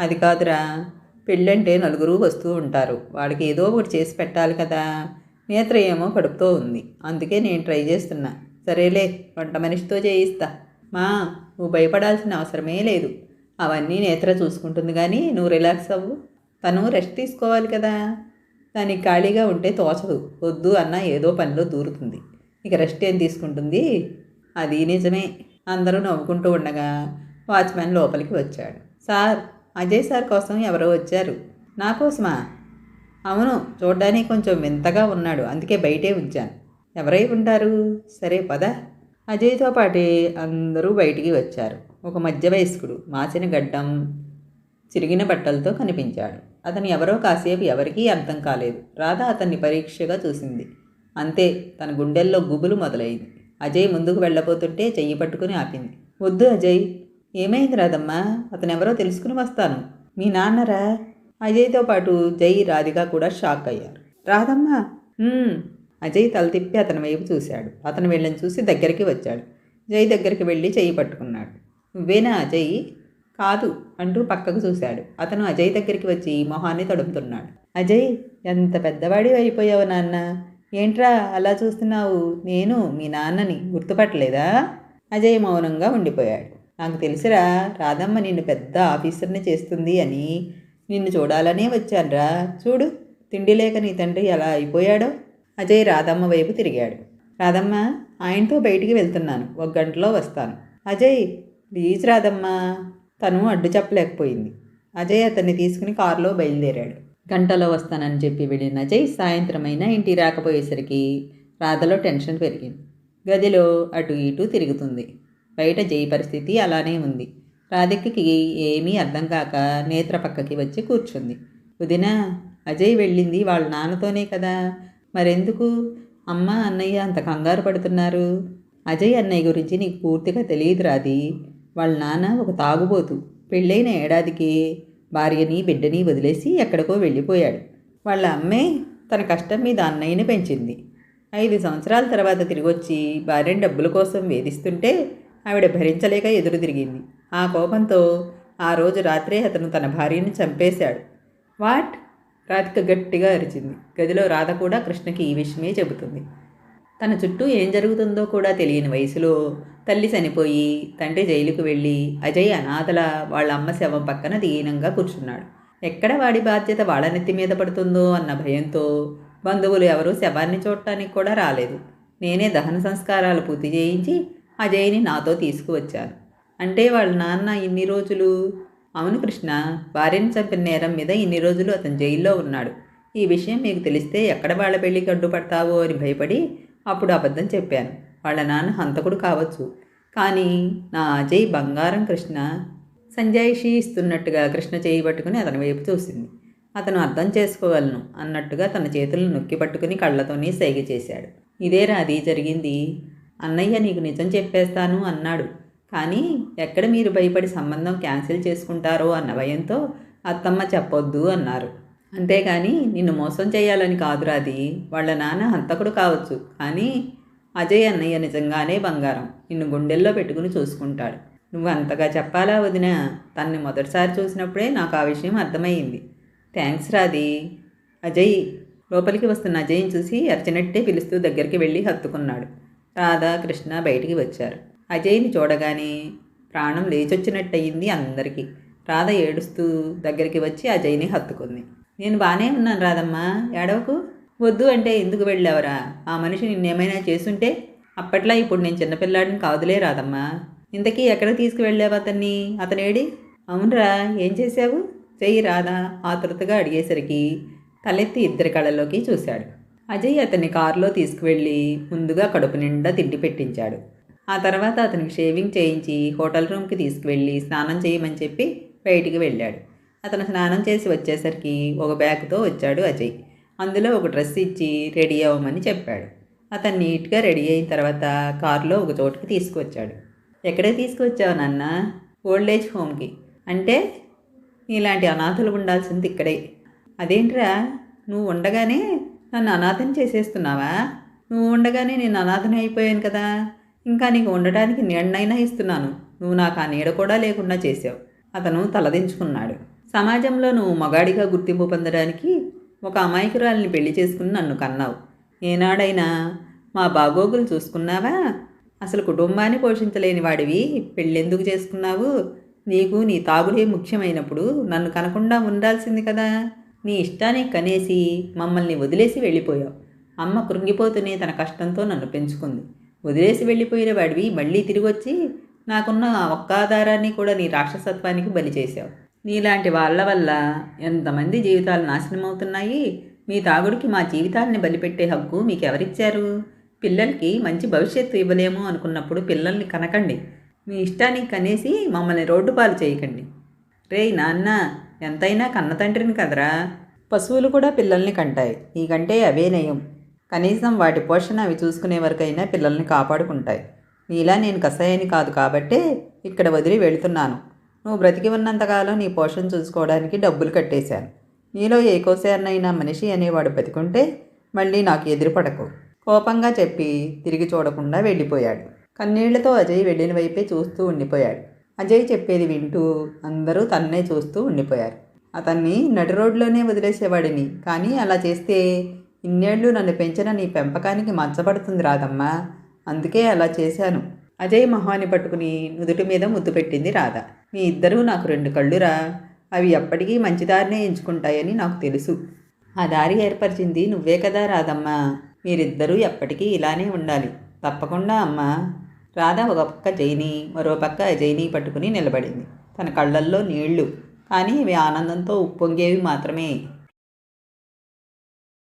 అది కాదురా. పెళ్ళంటే నలుగురు వస్తూ ఉంటారు. వాడికి ఏదో ఒకటి చేసి పెట్టాలి కదా. నేత్ర ఏమో కడుపుతో ఉంది. అందుకే నేను ట్రై చేస్తున్నా. సరేలే వంట మనిషితో చేయిస్తా. మా నువ్వు భయపడాల్సిన అవసరమే లేదు. అవన్నీ నేత్ర చూసుకుంటుంది కానీ నువ్వు రిలాక్స్ అవ్వు. తను రెస్ట్ తీసుకోవాలి కదా. దానికి ఖాళీగా ఉంటే తోచదు. వద్దు అన్న ఏదో పనిలో దూరుతుంది. ఇక రెస్ట్ ఏం తీసుకుంటుంది? అది నిజమే. అందరూ నవ్వుకుంటూ ఉండగా వాచ్మెన్ లోపలికి వచ్చాడు. సార్ అజయ్ సార్ కోసం ఎవరో వచ్చారు. నా కోసమా? అవును చూడ్డానికి కొంచెం వింతగా ఉన్నాడు. అందుకే బయటే ఉంచాను. ఎవరై ఉంటారు? సరే పద. అజయ్తో పాటే అందరూ బయటికి వచ్చారు. ఒక మధ్య వయస్కుడు మాసిన గడ్డం చిరిగిన బట్టలతో కనిపించాడు. అతను ఎవరో కాసేపు ఎవరికీ అర్థం కాలేదు. రాధ అతన్ని పరీక్షగా చూసింది. అంతే తన గుండెల్లో గుబులు మొదలైంది. అజయ్ ముందుకు వెళ్ళబోతుంటే చెయ్యి పట్టుకుని ఆపింది. వద్దు అజయ్ ఏమైంది రాదమ్మా అతను ఎవరో తెలుసుకుని వస్తాను. మీ నాన్నరా? అజయ్తో పాటు జై రాధిక కూడా షాక్ అయ్యారు. రాదమ్మా అజయ్ తల తిప్పి అతని వైపు చూశాడు. అతను వెళ్ళని చూసి దగ్గరికి వచ్చాడు. జై దగ్గరికి వెళ్ళి చెయ్యి పట్టుకున్నాడు. నువ్వేనా అజయ్? కాదు అంటూ పక్కకు చూశాడు. అతను అజయ్ దగ్గరికి వచ్చి మొహాన్ని తడుపుతున్నాడు అజయ్ ఎంత పెద్దవాడి అయిపోయావు నాన్న. ఏంట్రా అలా చూస్తున్నావు? నేను మీ నాన్నని గుర్తుపట్టలేదా? అజయ్ మౌనంగా ఉండిపోయాడు. నాకు తెలిసిరా రాధమ్మ నిన్ను పెద్ద ఆఫీసర్ని చేస్తుంది అని నిన్ను చూడాలనే వచ్చానురా. చూడు తిండి లేక నీ తండ్రి ఎలా అయిపోయాడో. అజయ్ రాధమ్మ వైపు తిరిగాడు. రాధమ్మ ఆయనతో బయటికి వెళ్తున్నాను. ఒక గంటలో వస్తాను. అజయ్ ప్లీజ్ రాధమ్మ. తను అడ్డు చెప్పలేకపోయింది. అజయ్ అతన్ని తీసుకుని కారులో బయలుదేరాడు. గంటలో వస్తానని చెప్పి వెళ్ళిన అజయ్ సాయంత్రమైనా ఇంటికి రాకపోయేసరికి రాధలో టెన్షన్ పెరిగింది. గదిలో అటు ఇటు తిరుగుతుంది. బయట జై పరిస్థితి అలానే ఉంది. రాధికకి ఏమీ అర్థం కాక నేత్ర పక్కకి వచ్చి కూర్చుంది. వదినా అజయ్ వెళ్ళింది వాళ్ళ నాన్నతోనే కదా. మరెందుకు? అమ్మ అన్నయ్య అంత కంగారు పడుతున్నారు. అజయ్ అన్నయ్య గురించి నీకు పూర్తిగా తెలియదు రాది వాళ్ళ నాన్న ఒక తాగుబోతు. పెళ్ళైన ఏడాదికి భార్యని బిడ్డని వదిలేసి ఎక్కడికో వెళ్ళిపోయాడు. వాళ్ళ అమ్మే తన కష్టం మీద అన్నయ్యని పెంచింది. ఐదు సంవత్సరాల తర్వాత తిరిగొచ్చి భార్యని డబ్బుల కోసం వేధిస్తుంటే ఆవిడ భరించలేక ఎదురు తిరిగింది. ఆ కోపంతో ఆ రోజు రాత్రే అతను తన భార్యను చంపేశాడు. వాట్? రాధిక గట్టిగా అరిచింది. గదిలో రాధ కూడా కృష్ణకి ఈ విషయమే చెబుతుంది. తన చుట్టూ ఏం జరుగుతుందో కూడా తెలియని వయసులో తల్లి చనిపోయి తండ్రి జైలుకు వెళ్ళి అజయ్ అనాథల వాళ్ళ అమ్మ శవం పక్కన దీనంగా కూర్చున్నాడు. ఎక్కడ వాడి బాధ్యత వాళ్ళ నెత్తి మీద పడుతుందో అన్న భయంతో బంధువులు ఎవరూ శవాన్ని చూడటానికి కూడా రాలేదు. నేనే దహన సంస్కారాలు పూర్తి చేయించి అజయ్ని నాతో తీసుకువచ్చాను అంటే వాళ్ళ నాన్న ఇన్ని రోజులు అవును కృష్ణ భార్యను చంపిన నేరం మీద ఇన్ని రోజులు అతను జైల్లో ఉన్నాడు. ఈ విషయం మీకు తెలిస్తే ఎక్కడ వాళ్ళ పెళ్ళికి అడ్డుపడతావో అని భయపడి అప్పుడు అబద్ధం చెప్పాను. వాళ్ళ నాన్న హంతకుడు కావచ్చు. కానీ నా అజయ్ బంగారం కృష్ణ. సంజాయిషి ఇస్తున్నట్టుగా కృష్ణ చేయి పట్టుకుని అతని వైపు చూసింది. అతను అర్థం చేసుకోగలను అన్నట్టుగా తన చేతులను నొక్కి పట్టుకుని కళ్ళతోనే సైగ చేశాడు. ఇదే రాది జరిగింది? అన్నయ్య నీకు నిజం చెప్పేస్తాను అన్నాడు. కానీ ఎక్కడ మీరు భయపడి సంబంధం క్యాన్సిల్ చేసుకుంటారో అన్న భయంతో అత్తమ్మ చెప్పొద్దు అన్నారు. అంతేగాని నిన్ను మోసం చేయాలని కాదురా అది వాళ్ళ నాన్న హంతకుడు కావచ్చు. కానీ అజయ్ అన్నయ్య నిజంగానే బంగారం. నిన్ను గుండెల్లో పెట్టుకుని చూసుకుంటాడు. నువ్వు అంతగా చెప్పాలా వదినా? తన్ని మొదటిసారి చూసినప్పుడే నాకు ఆ విషయం అర్థమైంది థ్యాంక్స్ రాది అజయ్ లోపలికి వస్తున్న అజయ్ని చూసి అర్చనట్టే పిలుస్తూ దగ్గరికి వెళ్ళి హత్తుకున్నాడు. రాధా కృష్ణ బయటికి వచ్చారు. అజయ్ని చూడగానే ప్రాణం లేచొచ్చినట్టయింది అందరికీ. రాధ ఏడుస్తూ దగ్గరికి వచ్చి అజయ్ని హత్తుకుంది. నేను బాగానే ఉన్నాను రాదమ్మా ఏడవకు? వద్దు అంటే ఎందుకు వెళ్ళావరా? ఆ మనిషి నిన్నేమైనా చేసుంటే అప్పట్లో ఇప్పుడు నేను చిన్నపిల్లాడిని కాదులే రాదమ్మా ఇంతకీ ఎక్కడ తీసుకువెళ్ళావు అతన్ని? అతనేడి? అవునరా ఏం చేశావు? చెయ్యి రాదా ఆతృతగా అడిగేసరికి తలెత్తి ఇద్దరి కళ్ళలోకి చూశాడు. అజయ్ అతన్ని కారులో తీసుకువెళ్ళి ముందుగా కడుపు నిండా తిండి పెట్టించాడు. ఆ తర్వాత అతనికి షేవింగ్ చేయించి హోటల్ రూమ్కి తీసుకువెళ్ళి స్నానం చేయమని చెప్పి బయటికి వెళ్ళాడు. అతను స్నానం చేసి వచ్చేసరికి ఒక బ్యాగ్తో వచ్చాడు అజయ్. అందులో ఒక డ్రెస్ ఇచ్చి రెడీ అవ్వమని చెప్పాడు. అతను నీట్గా రెడీ అయిన తర్వాత కారులో ఒక చోటుకి తీసుకువచ్చాడు. ఎక్కడే తీసుకువచ్చావు నాన్న? ఓల్డ్ ఏజ్ హోమ్కి. అంటే ఇలాంటి అనాథలు ఉండాల్సింది ఇక్కడే. అదేంట్రా? నువ్వు ఉండగానే నన్ను అనాథం చేసేస్తున్నావా? నువ్వు ఉండగానే నేను అనాథని అయిపోయాను కదా. ఇంకా నీకు ఉండటానికి నీడనైనా ఇస్తున్నాను. నువ్వు నాకు ఆ నీడ కూడా లేకుండా చేసావు అతను తలదించుకున్నాడు. సమాజంలో నువ్వు మగాడిగా గుర్తింపు పొందడానికి ఒక అమాయకురాలిని పెళ్ళి చేసుకుని నన్ను కన్నావు. ఏనాడైనా మా బాగోగులు చూసుకున్నావా? అసలు కుటుంబాన్ని పోషించలేని వాడివి. పెళ్ళెందుకు చేసుకున్నావు? నీకు నీ తాగుడే ముఖ్యమైనప్పుడు నన్ను కనకుండా ఉండాల్సింది కదా. నీ ఇష్టానికి కనేసి మమ్మల్ని వదిలేసి వెళ్ళిపోయావు. అమ్మ కృంగిపోతూనే తన కష్టంతో నన్ను పెంచుకుంది. వదిలేసి వెళ్ళిపోయిన వాడివి మళ్ళీ తిరిగి వచ్చి నాకున్న ఒక్క ఆధారాన్ని కూడా నీ రాక్షసత్వానికి బలి చేశావు. నీలాంటి వాళ్ళ వల్ల ఎంతమంది జీవితాలు నాశనం అవుతున్నాయి? మీ తాగుడికి మా జీవితాలని బలిపెట్టే హక్కు మీకు ఎవరిచ్చారు పిల్లలకి మంచి భవిష్యత్తు ఇవ్వలేము అనుకున్నప్పుడు పిల్లల్ని కనకండి. మీ ఇష్టానికి కనేసి మమ్మల్ని రోడ్డు పాలు చేయకండి. రే నాన్న ఎంతైనా కన్నతండ్రిని కదరా? పశువులు కూడా పిల్లల్ని కంటాయి. నీకంటే అవే నయం. కనీసం వాటి పోషణ అవి చూసుకునే వరకైనా పిల్లల్ని కాపాడుకుంటాయి. నీలా నేను కషాయని కాదు కాబట్టే ఇక్కడ వదిలి వెళుతున్నాను. నువ్వు బ్రతికి ఉన్నంతకాలం నీ పోషణ చూసుకోవడానికి డబ్బులు కట్టేశాను. నీలో ఏ కోసారినైనా మనిషి అనేవాడు బతికుంటే మళ్ళీ నాకు ఎదురుపడకు. కోపంగా చెప్పి తిరిగి చూడకుండా వెళ్ళిపోయాడు. కన్నీళ్ళతో అజయ్ వెళ్ళిన వైపే చూస్తూ ఉండిపోయాడు. అజయ్ చెప్పేది వింటూ అందరూ తన్నే చూస్తూ ఉండిపోయారు. అతన్ని నడి రోడ్లోనే వదిలేసేవాడిని. కానీ అలా చేస్తే ఇన్నేళ్ళు నన్ను పెంచిన నీ పెంపకానికి మచ్చబడుతుంది రాదమ్మా అందుకే అలా చేశాను. అజయ్ మొహాన్ని పట్టుకుని నుదుటి మీద ముద్దు పెట్టింది రాధ. మీ ఇద్దరూ నాకు రెండు కళ్ళురా. అవి ఎప్పటికీ మంచిదారినే ఎంచుకుంటాయని నాకు తెలుసు. ఆ దారి ఏర్పరిచింది నువ్వే కదా రాదమ్మా మీరిద్దరూ ఎప్పటికీ ఇలానే ఉండాలి. తప్పకుండా అమ్మా. రాధ ఒక పక్క జైని మరో పక్క జైని పట్టుకుని నిలబడింది. తన కళ్ళల్లో నీళ్ళు. కానీ ఇవి ఆనందంతో ఉప్పొంగేవి మాత్రమే.